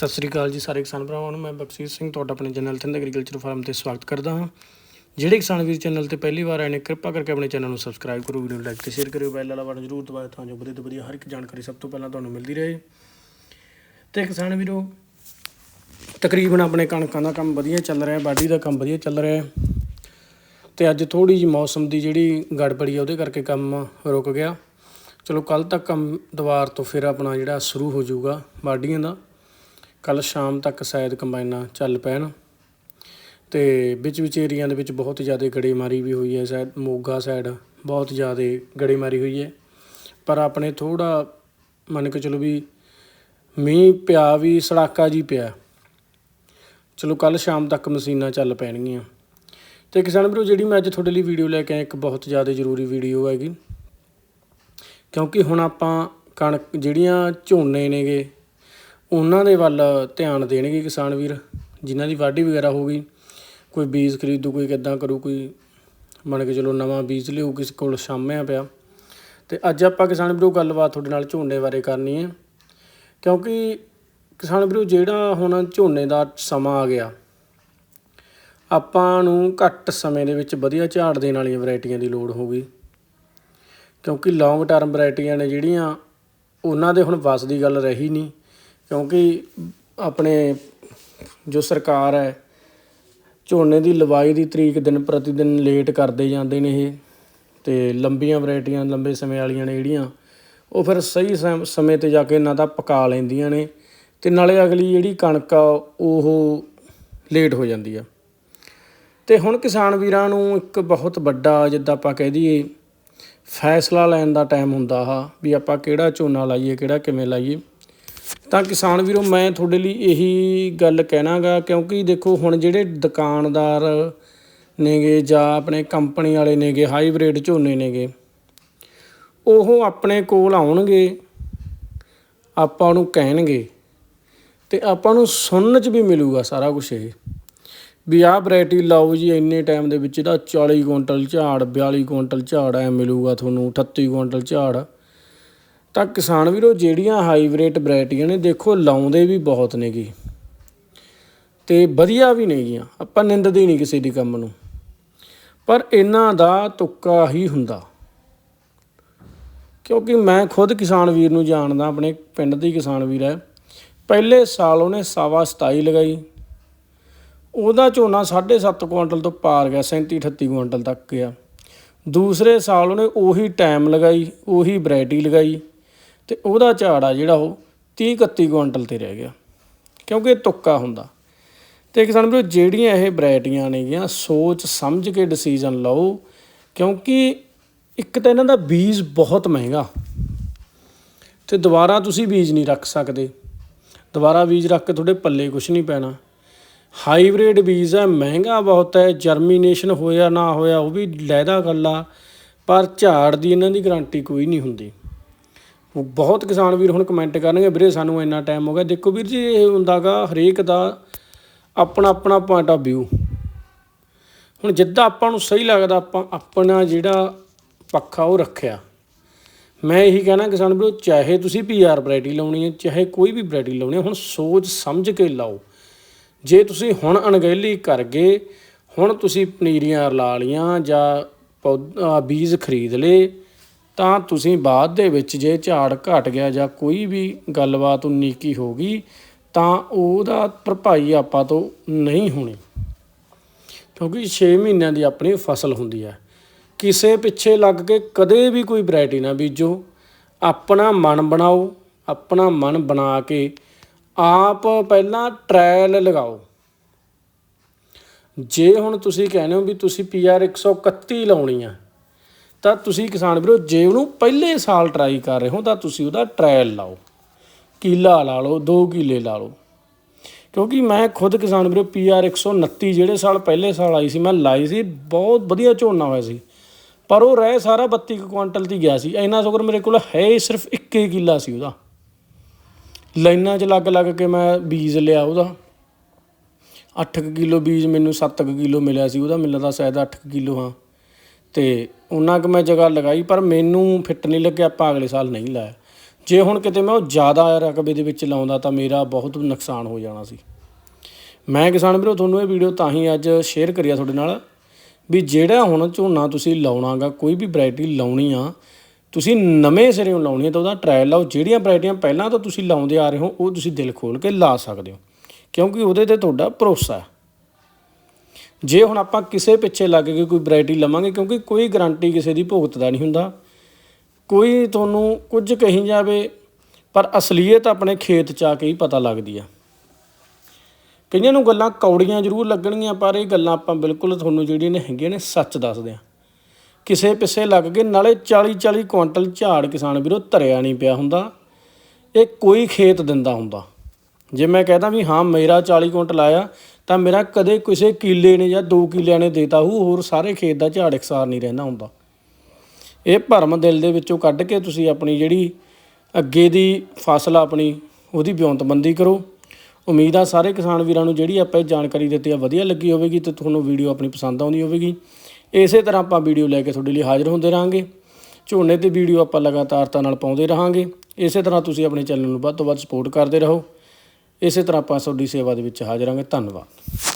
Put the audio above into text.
ਸਤਿ ਸ੍ਰੀ ਅਕਾਲ ਜੀ ਸਾਰੇ ਕਿਸਾਨ ਭਰਾਵਾਂ ਨੂੰ, ਮੈਂ ਬਖਸ਼ੀਰ ਸਿੰਘ, ਤੁਹਾਡਾ ਆਪਣੇ ਚੈਨਲ ਥਿੰਦ ਐਗਰੀਕਲਚਰ ਫਾਰਮ ਤੇ ਸਵਾਗਤ ਕਰਦਾ ਹਾਂ। ਜਿਹੜੇ ਕਿਸਾਨ ਵੀਰ ਚੈਨਲ ਤੇ ਪਹਿਲੀ ਵਾਰ ਆਏ ਨੇ, ਕਿਰਪਾ ਕਰਕੇ ਆਪਣੇ ਚੈਨਲ ਨੂੰ ਸਬਸਕ੍ਰਾਈਬ ਕਰੋ, ਵੀਡੀਓ ਨੂੰ ਲਾਈਕ ਤੇ ਸ਼ੇਅਰ ਕਰਿਓ ਬੈਲ ਵਾਲਾ ਬਟਨ ਜ਼ਰੂਰ ਦਬਾਓ, ਤਾਂ ਜੋ ਵਧੀਆ ਤੋਂ ਵਧੀਆ ਹਰ ਇੱਕ ਜਾਣਕਾਰੀ ਸਭ ਤੋਂ ਪਹਿਲਾਂ ਤੁਹਾਨੂੰ ਮਿਲਦੀ ਰਹੇ। ਤੇ ਕਿਸਾਨ ਵੀਰੋ, ਤਕਰੀਬਨ ਆਪਣੇ ਕਣਕਾਂ ਦਾ ਕੰਮ ਵਧੀਆ ਚੱਲ ਰਿਹਾ, ਬਾਡੀ ਦਾ ਕੰਮ ਵਧੀਆ ਚੱਲ ਰਿਹਾ ਤੇ ਅੱਜ ਥੋੜੀ ਜਿਹੀ ਮੌਸਮ ਦੀ ਜਿਹੜੀ ਗੜਬੜੀ ਆ, ਉਹਦੇ ਕਰਕੇ ਕੰਮ ਰੁਕ ਗਿਆ। ਚਲੋ ਕੱਲ ਤੱਕ ਕੰਮ ਦੁਬਾਰ ਤੋਂ ਫਿਰ ਆਪਣਾ ਜਿਹੜਾ ਸ਼ੁਰੂ ਹੋ ਜਾਊਗਾ, ਬਾਡੀਆਂ ਦਾ। ਕੱਲ ਸ਼ਾਮ ਤੱਕ ਸ਼ਾਇਦ ਕੰਬਾਈਨਾਂ ਚੱਲ ਪੈਣ। ਤੇ ਵਿੱਚ ਵਿੱਚ ਏਰੀਆ ਦੇ ਵਿੱਚ ਬਹੁਤ ਜ਼ਿਆਦਾ ਗੜੇਮਾਰੀ ਵੀ ਹੋਈ ਹੈ, ਸ਼ਾਇਦ ਮੋਗਾ ਸਾਈਡ ਬਹੁਤ ਜ਼ਿਆਦਾ ਗੜੇਮਾਰੀ ਹੋਈ ਹੈ। ਪਰ ਆਪਣੇ ਥੋੜਾ ਮੰਨ ਕੇ ਚਲੋ ਵੀ ਮੀਂਹ ਪਿਆ ਵੀ ਸੜਾਕਾ ਜੀ ਪਿਆ। ਚਲੋ ਕੱਲ ਸ਼ਾਮ ਤੱਕ ਮਸ਼ੀਨਾਂ ਚੱਲ ਪੈਣਗੀਆਂ। ਤੇ ਕਿਸਾਨ ਵੀਰੋ, ਜਿਹੜੀ ਮੈਂ ਅੱਜ ਤੁਹਾਡੇ ਲਈ ਵੀਡੀਓ ਲੈ ਕੇ ਆਇਆ, ਇੱਕ ਬਹੁਤ ਜ਼ਿਆਦਾ ਜ਼ਰੂਰੀ ਵੀਡੀਓ ਹੈਗੀ। ਕਿਉਂਕਿ ਹੁਣ ਆਪਾਂ ਕਣਕ, ਜਿਹੜੀਆਂ ਝੋਨੇ ਨੇਗੇ ਉਹਨਾਂ ਦੇ ਵੱਲ ਧਿਆਨ ਦੇਣਗੇ ਕਿਸਾਨ ਵੀਰ, ਜਿਨ੍ਹਾਂ ਦੀ ਵਾਢੀ ਵਗੈਰਾ ਹੋ ਗਈ, ਕੋਈ ਬੀਜ ਖਰੀਦੂ, ਕੋਈ ਕਿੱਦਾਂ ਕਰੂ, ਕੋਈ ਮੰਨ ਕੇ ਚਲੋ ਨਵਾਂ ਬੀਜ ਲਿਓ ਕਿਸੇ ਕੋਲ ਸ਼ਾਮਿਆ ਪਿਆ। ਤੇ ਅੱਜ ਆਪਾਂ ਕਿਸਾਨ ਵੀਰੋ ਗੱਲਬਾਤ ਤੁਹਾਡੇ ਨਾਲ ਝੋਨੇ ਬਾਰੇ ਕਰਨੀ ਹੈ। ਕਿਉਂਕਿ ਕਿਸਾਨ ਵੀਰੋ, ਜਿਹੜਾ ਹੁਣ ਝੋਨੇ ਦਾ ਸਮਾਂ ਆ ਗਿਆ, ਆਪਾਂ ਨੂੰ ਘੱਟ ਸਮੇਂ ਦੇ ਵਿੱਚ ਵਧੀਆ ਝਾੜ ਦੇਣ ਵਾਲੀਆਂ ਵੈਰਾਈਟੀਆਂ ਦੀ ਲੋੜ ਹੋ ਗਈ। ਕਿਉਂਕਿ ਲੌਂਗ ਟਰਮ ਵੈਰਾਈਟੀਆਂ ਨੇ ਜਿਹੜੀਆਂ, ਉਹਨਾਂ ਦੇ ਹੁਣ ਵਸ ਦੀ ਗੱਲ ਰਹੀ ਨਹੀਂ। ਕਿਉਂਕਿ ਆਪਣੇ ਜੋ ਸਰਕਾਰ ਹੈ, ਝੋਨੇ ਦੀ ਲਵਾਈ ਦੀ ਤਰੀਕ ਦਿਨ ਪ੍ਰਤੀ ਦਿਨ ਲੇਟ ਕਰਦੇ ਜਾਂਦੇ ਨੇ ਇਹ ਅਤੇ ਲੰਬੀਆਂ ਵਰਾਇਟੀਆਂ ਲੰਬੇ ਸਮੇਂ ਵਾਲੀਆਂ ਨੇ ਜਿਹੜੀਆਂ, ਉਹ ਫਿਰ ਸਹੀ ਸਮ- ਸਮੇਂ ਤੇ ਜਾ ਕੇ ਨਾ ਤਾਂ ਪਕਾ ਲੈਂਦੀਆਂ ਨੇ ਅਤੇ ਨਾਲੇ ਅਗਲੀ ਜਿਹੜੀ ਕਣਕ ਆ, ਉਹ ਲੇਟ ਹੋ ਜਾਂਦੀ ਆ। ਤੇ ਹੁਣ ਕਿਸਾਨ ਵੀਰਾਂ ਨੂੰ ਇੱਕ ਬਹੁਤ ਵੱਡਾ ਜਿੱਦਾਂ ਆਪਾਂ ਕਹਿ ਦਈਏ, ਫੈਸਲਾ ਲੈਣ ਦਾ ਟਾਈਮ ਹੁੰਦਾ ਆ ਵੀ ਆਪਾਂ ਕਿਹੜਾ ਝੋਨਾ ਲਾਈਏ, ਕਿਹੜਾ ਕਿਵੇਂ ਲਾਈਏ। ਤਾਂ ਕਿਸਾਨ ਵੀਰੋ, ਮੈਂ ਤੁਹਾਡੇ ਲਈ ਇਹੀ ਗੱਲ ਕਹਿਣਾਗਾ, ਕਿਉਂਕਿ ਦੇਖੋ ਹੁਣ ਜਿਹੜੇ ਦੁਕਾਨਦਾਰ ਨੇਗੇ ਜਾਂ ਆਪਣੇ ਕੰਪਨੀ ਵਾਲੇ ਨੇਗੇ, ਹਾਈਬ੍ਰਿਡ ਝੋਨੇ ਨੇਗੇ, ਉਹ ਆਪਣੇ ਕੋਲ ਆਉਣਗੇ, ਆਪਾਂ ਨੂੰ ਕਹਿਣਗੇ ਤੇ ਆਪਾਂ ਨੂੰ ਸੁਣਨ 'ਚ ਵੀ ਮਿਲੂਗਾ ਸਾਰਾ ਕੁਝ ਇਹ। ਵੀ ਆਹ ਵੈਰਾਈਟੀ ਲਾਓ ਜੀ, ਇੰਨੇ ਟਾਈਮ ਦੇ ਵਿੱਚ ਇਹਦਾ 40 ਕੁਇੰਟਲ ਝਾੜ 42 ਕੁਇੰਟਲ ਝਾੜ ਐ ਮਿਲੂਗਾ ਤੁਹਾਨੂੰ 38 ਕੁਇੰਟਲ ਝਾੜ। ਤਾਂ ਕਿਸਾਨ ਵੀਰੋ, ਜਿਹੜੀਆਂ ਹਾਈਬ੍ਰਿਡ ਵੈਰਾਈਟੀਆਂ ਨੇ, ਦੇਖੋ, ਲਾਉਂਦੇ ਵੀ ਬਹੁਤ ਨੇਗੇ। ਤੇ ਵਧੀਆ ਵੀ ਨੇਗੀਆਂ। ਆਪਾਂ ਨਿੰਦਦੇ ਨਹੀਂ ਕਿਸੇ ਦੀ ਕੰਮ ਨੂੰ। ਪਰ ਇਹਨਾਂ ਦਾ ਤੁੱਕਾ ਹੀ ਹੁੰਦਾ। ਕਿਉਂਕਿ ਮੈਂ ਖੁਦ ਕਿਸਾਨ ਵੀਰ ਨੂੰ ਜਾਣਦਾ, ਆਪਣੇ ਪਿੰਡ ਦੀ ਕਿਸਾਨ ਵੀਰ ਹੈ। ਪਹਿਲੇ ਸਾਲ ਉਹਨੇ ਸਵਾ 27 ਲਗਾਈ। ਉਹਦਾ ਝੋਨਾ 7.5 ਕੁਇੰਟਲ ਤੋਂ ਪਾਰ ਗਿਆ 37 38 ਕੁਇੰਟਲ ਤੱਕ ਗਿਆ। ਦੂਸਰੇ ਸਾਲ ਉਹਨੇ ਉਹੀ ਟਾਈਮ ਲਗਾਈ, ਉਹੀ ਵੈਰਾਈਟੀ ਲਗਾਈ। ਤੇ ਉਹਦਾ ਝਾੜ ਆ ਜਿਹੜਾ ਉਹ 30 31 ਕੁਇੰਟਲ ਤੇ ਰਹਿ ਗਿਆ, ਕਿਉਂਕਿ ਇਹ ਤੁੱਕਾ ਹੁੰਦਾ। ਤੇ ਕਿਸਾਨ ਵੀਰੋ, ਜਿਹੜੀਆਂ ਇਹ ਵੈਰਾਈਟੀਆਂ ਨੇਗੀਆਂ, ਸੋਚ ਸਮਝ ਕੇ ਡਿਸੀਜਨ ਲਓ, ਕਿਉਂਕਿ ਇੱਕ ਤਾਂ ਇਹਨਾਂ ਦਾ ਬੀਜ ਬਹੁਤ ਮਹਿੰਗਾ। ਤੇ ਦੁਬਾਰਾ ਤੁਸੀਂ ਬੀਜ ਨਹੀਂ ਰੱਖ ਸਕਦੇ। ਦੁਬਾਰਾ ਬੀਜ ਰੱਖ ਕੇ ਤੁਹਾਡੇ ਪੱਲੇ ਕੁਝ ਨਹੀਂ ਪੈਣਾ। ਹਾਈਬ੍ਰਿਡ ਬੀਜ ਹੈ, ਮਹਿੰਗਾ ਬਹੁਤ ਹੈ ਜਰਮੀਨੇਸ਼ਨ ਹੋਇਆ ਨਾ ਹੋਇਆ, ਉਹ ਵੀ ਲਹਿਦਾ ਗੱਲ, ਪਰ ਝਾੜ ਦੀ ਇਹਨਾਂ ਦੀ ਗਾਰੰਟੀ ਕੋਈ ਨਹੀਂ ਹੁੰਦੀ। ਬਹੁਤ ਕਿਸਾਨ ਵੀਰ ਹੁਣ ਕਮੈਂਟ ਕਰਨਗੇ, ਵੀਰੇ ਸਾਨੂੰ ਇੰਨਾ ਟਾਈਮ ਹੋ ਗਿਆ। ਦੇਖੋ ਵੀਰ ਜੀ, ਇਹ ਹੁੰਦਾਗਾ ਹਰੇਕ ਦਾ ਆਪਣਾ ਆਪਣਾ ਪੁਆਇੰਟ ਆਫ ਵਿਊ ਹੁਣ ਜਿੱਦਾਂ ਆਪਾਂ ਨੂੰ ਸਹੀ ਲੱਗਦਾ, ਆਪਾਂ ਆਪਣਾ ਜਿਹੜਾ ਪੱਖਾ ਉਹ ਰੱਖਿਆ। ਮੈਂ ਇਹੀ ਕਹਿਣਾ ਕਿਸਾਨ ਵੀਰੋ, ਚਾਹੇ ਤੁਸੀਂ ਪੀਆਰ ਵੈਰਾਈਟੀ ਲਾਉਣੀ ਹੈ, ਚਾਹੇ ਕੋਈ ਵੀ ਵੈਰਾਈਟੀ ਲਾਉਣੀ ਹੈ, ਹੁਣ ਸੋਚ ਸਮਝ ਕੇ ਲਾਓ। ਜੇ ਤੁਸੀਂ ਹੁਣ ਅਣਗਹਿਲੀ ਕਰ ਗਏ, ਹੁਣ ਤੁਸੀਂ ਪਨੀਰੀਆਂ ਲਾ ਲੀਆਂ ਜਾਂ ਪੌਦ- ਬੀਜ ਖਰੀਦ ਲਏ ਤਾਂ ਤੁਸੀਂ ਬਾਅਦ ਦੇ ਵਿੱਚ ਜੇ ਝਾੜ ਘਟ ਗਿਆ ਜਾਂ ਕੋਈ ਵੀ ਗੱਲਬਾਤ ਉਨੀਕੀ ਹੋ ਗਈ, ਤਾਂ ਉਹਦਾ ਭਰਪਾਈ ਆਪਾਂ ਤੋਂ ਨਹੀਂ ਹੋਣੀ। ਕਿਉਂਕਿ 6 ਮਹੀਨਿਆਂ ਦੀ ਆਪਣੀ ਫਸਲ ਹੁੰਦੀ ਹੈ। ਕਿਸੇ ਪਿੱਛੇ ਲੱਗ ਕੇ ਕਦੇ ਵੀ ਕੋਈ ਵੈਰਾਈਟੀ ਨਾ ਬੀਜੋ। ਆਪਣਾ ਮਨ ਬਣਾਓ, ਆਪਣਾ ਮਨ ਬਣਾ ਕੇ ਆਪ ਪਹਿਲਾਂ ਟ੍ਰਾਇਲ ਲਗਾਓ। ਜੇ ਹੁਣ ਤੁਸੀਂ ਕਹਿੰਦੇ ਹੋ ਵੀ ਤੁਸੀਂ ਪੀਆਰ 131 ਲਾਉਣੀ ਆ ਤਾਂ ਤੁਸੀਂ ਕਿਸਾਨ ਵੀਰੋ, ਜੇ ਉਹਨੂੰ ਪਹਿਲੇ ਸਾਲ ਟਰਾਈ ਕਰ ਰਹੇ ਹੋ, ਤਾਂ ਤੁਸੀਂ ਉਹਦਾ ਟ੍ਰਾਇਲ ਲਾਓ। ਕੀਲਾ ਲਾ ਲਓ 2 ਕਿੱਲੇ ਲਾ ਲਓ। ਕਿਉਂਕਿ ਮੈਂ ਖੁਦ ਕਿਸਾਨ ਵੀਰੋ ਪੀਆਰ 129 ਜਿਹੜੇ ਸਾਲ ਪਹਿਲੇ ਸਾਲ ਆਈ ਸੀ, ਮੈਂ ਲਾਈ ਸੀ, ਬਹੁਤ ਵਧੀਆ ਝੋਨਾ ਹੋਇਆ ਸੀ। ਪਰ ਉਹ ਰਹਿ ਸਾਰਾ 32 ਕੁ ਕੁਆਂਟਲ ਦੀ ਗਿਆ ਸੀ। ਇੰਨਾ ਸ਼ੁਕਰ ਮੇਰੇ ਕੋਲ ਹੈ ਹੀ ਸਿਰਫ 1 ਕਿੱਲਾ ਸੀ ਉਹਦਾ। ਲਾਈਨਾਂ 'ਚ ਲੱਗ ਲੱਗ ਕੇ ਮੈਂ ਬੀਜ ਲਿਆ ਉਹਦਾ। 8 ਕਿਲੋ ਬੀਜ ਮੈਨੂੰ 7 ਕਿਲੋ ਮਿਲਿਆ ਸੀ ਉਹਦਾ ਮਿਲਦਾ ਦਾ ਸ਼ਾਇਦ 8 ਕਿਲੋ, ਹਾਂ। ਤੇ ਉਹਨਾਂ ਕੁ ਮੈਂ ਜਗ੍ਹਾ ਲਗਾਈ, ਪਰ ਮੈਨੂੰ ਫਿੱਟ ਨਹੀਂ ਲੱਗਿਆ, ਆਪਾਂ ਅਗਲੇ ਸਾਲ ਨਹੀਂ ਲਾਇਆ। ਜੇ ਹੁਣ ਕਿਤੇ ਮੈਂ ਉਹ ਜ਼ਿਆਦਾ ਰਕਬੇ ਦੇ ਵਿੱਚ ਲਾਉਂਦਾ ਤਾਂ ਮੇਰਾ ਬਹੁਤ ਨੁਕਸਾਨ ਹੋ ਜਾਣਾ ਸੀ। ਮੈਂ ਕਿਸਾਨ ਵੀਰੋ, ਤੁਹਾਨੂੰ ਇਹ ਵੀਡੀਓ ਤਾਂ ਹੀ ਅੱਜ ਸ਼ੇਅਰ ਕਰਿਆ ਤੁਹਾਡੇ ਨਾਲ ਵੀ ਜਿਹੜਾ ਹੁਣ ਝੋਨਾ ਤੁਸੀਂ ਲਾਉਣਾਗਾ, ਕੋਈ ਵੀ ਵੈਰਾਈਟੀ ਲਾਉਣੀ ਆ, ਤੁਸੀਂ ਨਵੇਂ ਸਿਰਿਓਂ ਲਾਉਣੀ ਹੈ ਤਾਂ ਉਹਦਾ ਟ੍ਰਾਇਲ ਲਾਓ, ਜਿਹੜੀਆਂ ਵੈਰਾਈਟੀਆਂ ਪਹਿਲਾਂ ਤੋਂ ਤੁਸੀਂ ਲਾਉਂਦੇ ਆ ਰਹੇ ਹੋ, ਉਹ ਤੁਸੀਂ ਦਿਲ ਖੋਲ ਕੇ ਲਾ ਸਕਦੇ ਹੋ। ਕਿਉਂਕਿ ਉਹਦੇ ਤੇ ਤੁਹਾਡਾ ਭਰੋਸਾ ਹੈ। ਜੇ ਹੁਣ ਆਪਾਂ ਕਿਸੇ ਪਿੱਛੇ ਲੱਗ ਕੇ ਕੋਈ ਵੈਰਾਈਟੀ ਲਵਾਂਗੇ, ਕਿਉਂਕਿ ਕੋਈ ਗਾਰੰਟੀ ਕਿਸੇ ਦੀ ਭੁਗਤ ਦਾ ਨਹੀਂ ਹੁੰਦਾ। ਕੋਈ ਤੁਹਾਨੂੰ ਕੁਝ ਕਹੀ ਜਾਵੇ, ਪਰ ਅਸਲੀਅਤ ਆਪਣੇ ਖੇਤ ਚ ਆ ਕੇ ਹੀ ਪਤਾ ਲੱਗਦੀ ਆ। ਕਈਆਂ ਨੂੰ ਗੱਲਾਂ ਕੌੜੀਆਂ ਜ਼ਰੂਰ ਲੱਗਣਗੀਆਂ, ਪਰ ਇਹ ਗੱਲਾਂ ਆਪਾਂ ਬਿਲਕੁਲ ਤੁਹਾਨੂੰ ਜਿਹੜੀਆਂ ਨੇ ਹੈਗੀਆਂ ਨੇ ਸੱਚ ਦੱਸਦੇ ਆ ਕਿਸੇ ਪਿੱਛੇ ਲੱਗ ਕੇ ਨਾਲੇ 40 40 ਕੁਇੰਟਲ ਝਾੜ ਕਿਸਾਨ ਵੀਰੋ ਧਰਿਆ ਨਹੀਂ ਪਿਆ ਹੁੰਦਾ। ਇਹ ਕੋਈ ਖੇਤ ਦਿੰਦਾ ਹੁੰਦਾ। ਜੇ ਮੈਂ ਕਹਦਾ ਵੀ ਹਾਂ, ਮੇਰਾ 40 ਕੁਇੰਟਲ ਆਇਆ, ਤਾਂ ਮੇਰਾ ਕਦੇ ਕਿਸੇ ਕਿੱਲੇ ਨੇ ਜਾਂ 2 ਕਿੱਲਿਆਂ ਨੇ ਦੇਤਾ ਹੂ ਹੋਰ ਸਾਰੇ ਖੇਤ ਦਾ ਝਾੜ ਇਕਸਾਰ ਨਹੀਂ ਰਹਿੰਦਾ ਹੁੰਦਾ। ਇਹ ਭਰਮ ਦਿਲ ਦੇ ਵਿੱਚੋਂ ਕੱਢ ਕੇ ਤੁਸੀਂ ਆਪਣੀ ਜਿਹੜੀ ਅੱਗੇ ਦੀ ਫਸਲ ਆਪਣੀ, ਉਹਦੀ ਬਿਉਂਤਬੰਦੀ ਕਰੋ। ਉਮੀਦ ਆ ਸਾਰੇ ਕਿਸਾਨ ਵੀਰਾਂ ਨੂੰ ਜਿਹੜੀ ਆਪਾਂ ਇਹ ਜਾਣਕਾਰੀ ਦਿੱਤੀ ਆ, ਵਧੀਆ ਲੱਗੀ ਹੋਵੇਗੀ ਤੇ ਤੁਹਾਨੂੰ ਵੀਡੀਓ ਆਪਣੀ ਪਸੰਦ ਆਉਂਦੀ ਹੋਵੇਗੀ। ਇਸੇ ਤਰ੍ਹਾਂ ਆਪਾਂ ਵੀਡੀਓ ਲੈ ਕੇ ਤੁਹਾਡੇ ਲਈ ਹਾਜ਼ਰ ਹੁੰਦੇ ਰਹਾਂਗੇ। ਝੋਨੇ ਤੇ ਵੀਡੀਓ ਆਪਾਂ ਲਗਾਤਾਰਤਾ ਨਾਲ ਪਾਉਂਦੇ ਰਹਾਂਗੇ। ਇਸੇ ਤਰ੍ਹਾਂ ਤੁਸੀਂ ਆਪਣੇ ਚੈਨਲ ਨੂੰ ਵੱਧ ਤੋਂ ਵੱਧ ਸਪੋਰਟ ਕਰਦੇ ਰਹੋ। ਇਸੇ ਤਰ੍ਹਾਂ ਆਪਾਂ ਤੁਹਾਡੀ ਸੇਵਾ ਦੇ ਵਿੱਚ ਹਾਜ਼ਰਾਂਗੇ ਧੰਨਵਾਦ।